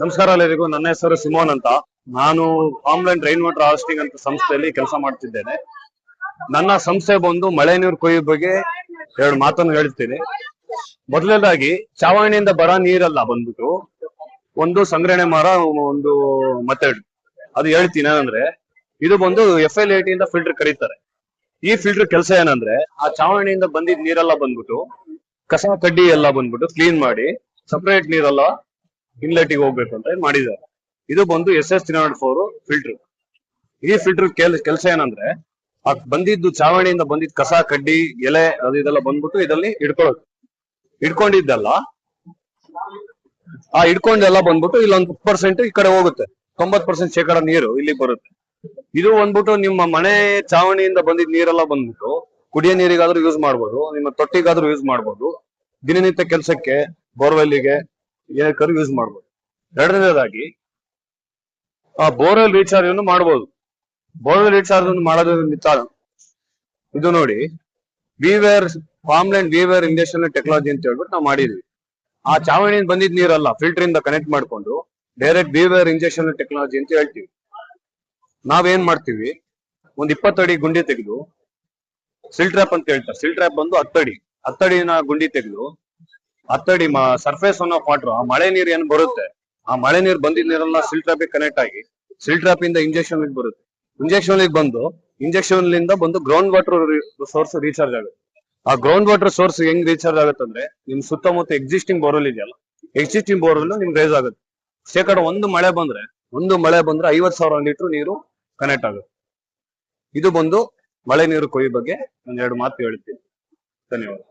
ನಮಸ್ಕಾರ ಎಲ್ಲರಿಗೂ. ನನ್ನ ಹೆಸರು ಸಿಮೋನ್ ಅಂತ. ನಾನು ಆಮ್ಲೈನ್ ರೈನ್ ವಾಟರ್ ಹಾರ್ವೆಸ್ಟಿಂಗ್ ಅಂತ ಸಂಸ್ಥೆಯಲ್ಲಿ ಕೆಲಸ ಮಾಡ್ತಿದ್ದೇನೆ. ನನ್ನ ಸಂಸ್ಥೆ ಬಂದು ಮಳೆ ನೀರು ಕೊಯ್ಯೋ ಬಗ್ಗೆ ಎರಡು ಮಾತನ್ನು ಹೇಳ್ತೀನಿ. ಮೊದಲನೇದಾಗಿ, ಚಾವಣಿಯಿಂದ ಬರ ನೀರಲ್ಲ ಬಂದ್ಬಿಟ್ಟು, ಒಂದು ಸಂಗ್ರಹಣೆ ಮಾರ ಒಂದು ಮೆಥಡ್ ಅದು ಹೇಳ್ತೀನಿ ಏನಂದ್ರೆ, ಇದು ಬಂದು ಎಫ್ ಎಲ್ ಇಂದ ಫಿಲ್ಟರ್ ಕರೀತಾರೆ. ಈ ಫಿಲ್ಟರ್ ಕೆಲಸ ಏನಂದ್ರೆ, ಆ ಚಾವಣಿಯಿಂದ ಬಂದಿದ್ ನೀರೆಲ್ಲ ಬಂದ್ಬಿಟ್ಟು, ಕಸ ಕಡ್ಡಿ ಎಲ್ಲ ಬಂದ್ಬಿಟ್ಟು ಕ್ಲೀನ್ ಮಾಡಿ ಸಪರೇಟ್ ನೀರೆಲ್ಲ ಇನ್ಲೆಟ್ಗೆ ಹೋಗ್ಬೇಕು ಅಂತ ಮಾಡಿದ್ದಾರೆ. ಇದು ಬಂದು S S three not four filter ಈ ಫಿಲ್ಟರ್ ಕೆಲಸ ಏನಂದ್ರೆ, ಆ ಬಂದಿದ್ದು ಚಾವಣಿಯಿಂದ ಬಂದಿದ್ದ ಕಸ, ಕಡ್ಡಿ, ಎಲೆ, ಅದು ಇದೆಲ್ಲ ಬಂದ್ಬಿಟ್ಟು ಇದರಲ್ಲಿ ಹಿಡ್ಕೊಳ್ಳೋದು ಇಡ್ಕೊಂಡಿದ್ದಲ್ಲ, ಆ ಇಡ್ಕೊಂಡೆಲ್ಲ ಬಂದ್ಬಿಟ್ಟು ಇಲ್ಲೊಂದು ಪರ್ಸೆಂಟ್ ಈ ಕಡೆ ಹೋಗುತ್ತೆ. ತೊಂಬತ್ ಪರ್ಸೆಂಟ್ ಶೇಕಡ ನೀರು ಇಲ್ಲಿ ಬರುತ್ತೆ. ಇದು ಬಂದ್ಬಿಟ್ಟು ನಿಮ್ಮ ಮನೆ ಚಾವಣಿಯಿಂದ ಬಂದಿದ್ದ ನೀರೆಲ್ಲ ಬಂದ್ಬಿಟ್ಟು ಕುಡಿಯೋ ನೀರಿಗಾದ್ರೂ ಯೂಸ್ ಮಾಡ್ಬೋದು, ನಿಮ್ಮ ತೊಟ್ಟಿಗಾದ್ರೂ ಯೂಸ್ ಮಾಡ್ಬೋದು. ದಿನನಿತ್ಯ ಕೆಲಸಕ್ಕೆ ಬೋರ್ವೆಲ್ಗೆ ಏನಕ್ಕಾದ್ರೂ ಯೂಸ್ ಮಾಡ್ಬೋದು. ಎರಡನೇದಾಗಿ, ಆ ಬೋರ್ವೆಲ್ ರೀಚಾರ್ಜ್ ಅನ್ನು ಮಾಡಬಹುದು ಬೋರ್ವೆಲ್ ರೀಚಾರ್ಜ್ ಅನ್ನು ಮಾಡೋದ್ರಿಂದ ಇದು ನೋಡಿ ವಿವೇರ್ ಫಾರ್ಮ್ಲ್ಯಾಂಡ್ ವಿವೇರ್ ಇಂಡಸ್ಟ್ರಿಯಲ್ ಟೆಕ್ನಾಲಜಿ ಅಂತ ಹೇಳ್ಬಿಟ್ಟು ನಾವು ಮಾಡಿದ್ವಿ. ಆ ಚಾವಣಿಯಿಂದ ಬಂದಿದ್ ನೀರಲ್ಲ ಫಿಲ್ಟರ್ ಇಂದ ಕನೆಕ್ಟ್ ಮಾಡ್ಕೊಂಡು ಡೈರೆಕ್ಟ್ ವಿವೇರ್ ಇಂಜೆಕ್ಷನ್ ಟೆಕ್ನಾಲಜಿ ಅಂತ ಹೇಳ್ತೀವಿ. ನಾವೇನ್ ಮಾಡ್ತೀವಿ, ಒಂದ್ ಇಪ್ಪತ್ತಡಿ ಗುಂಡಿ ತೆಗೆದು ಸಿಲ್ಟ್ರಾಪ್ ಅಂತ ಹೇಳ್ತಾರೆ. ಸಿಲ್ಟ್ರಾಪ್ ಬಂದು ಹತ್ತಡಿ ಹತ್ತಡಿನ ಗುಂಡಿ ತೆಗೆದು ಹತ್ತಡಿ ಸರ್ಫೇಸ್ ಅನ್ನೋ ವಾಟರ್ ಆ ಮಳೆ ನೀರು ಏನ್ ಬರುತ್ತೆ? ಆ ಮಳೆ ನೀರು ಬಂದಿದ್ ನೀರೆಲ್ಲ ಸಿಲ್ಗೆ ಕನೆಕ್ಟ್ ಆಗಿ ಸಿಲ್ ಟ್ರ್ಯಾಪ್ ಇಂದ ಇಂಜೆಕ್ಷನ್ ಬರುತ್ತೆ. ಇಂಜೆಕ್ಷನ್ ಬಂದು ಇಂಜೆಕ್ಷನ್ ಲಿಂದ ಬಂದು ಗ್ರೌಂಡ್ ವಾಟರ್ ಸೋರ್ಸ್ ರೀಚಾರ್ಜ್ ಆಗುತ್ತೆ. ಆ ಗ್ರೌಂಡ್ ವಾಟರ್ ಸೋರ್ಸ್ ಹೆಂಗ್ ರೀಚಾರ್ಜ್ ಆಗುತ್ತೆ ಅಂದ್ರೆ, ನಿಮ್ ಸುತ್ತಮುತ್ತ ಎಕ್ಸಿಸ್ಟಿಂಗ್ ಬೋರ್ವೆಲ್ ಇದೆಯಲ್ಲ ಎಕ್ಸಿಸ್ಟಿಂಗ್ ಬೋರ್ವೆಲ್ ನಿಮ್ಗೆ ರೇಸ್ ಆಗುತ್ತೆ. ಶೇಕಡ ಒಂದು ಮಳೆ ಬಂದ್ರೆ, ಒಂದು ಮಳೆ ಬಂದ್ರೆ ಐವತ್ ಸಾವಿರ ಲೀಟರ್ ನೀರು ಕನೆಕ್ಟ್ ಆಗುತ್ತೆ. ಇದು ಬಂದು ಮಳೆ ನೀರು ಕೊಯ್ಯ ಬಗ್ಗೆ ಒಂದೆರಡು ಮಾತು ಹೇಳ್ತೀನಿ. ಧನ್ಯವಾದ.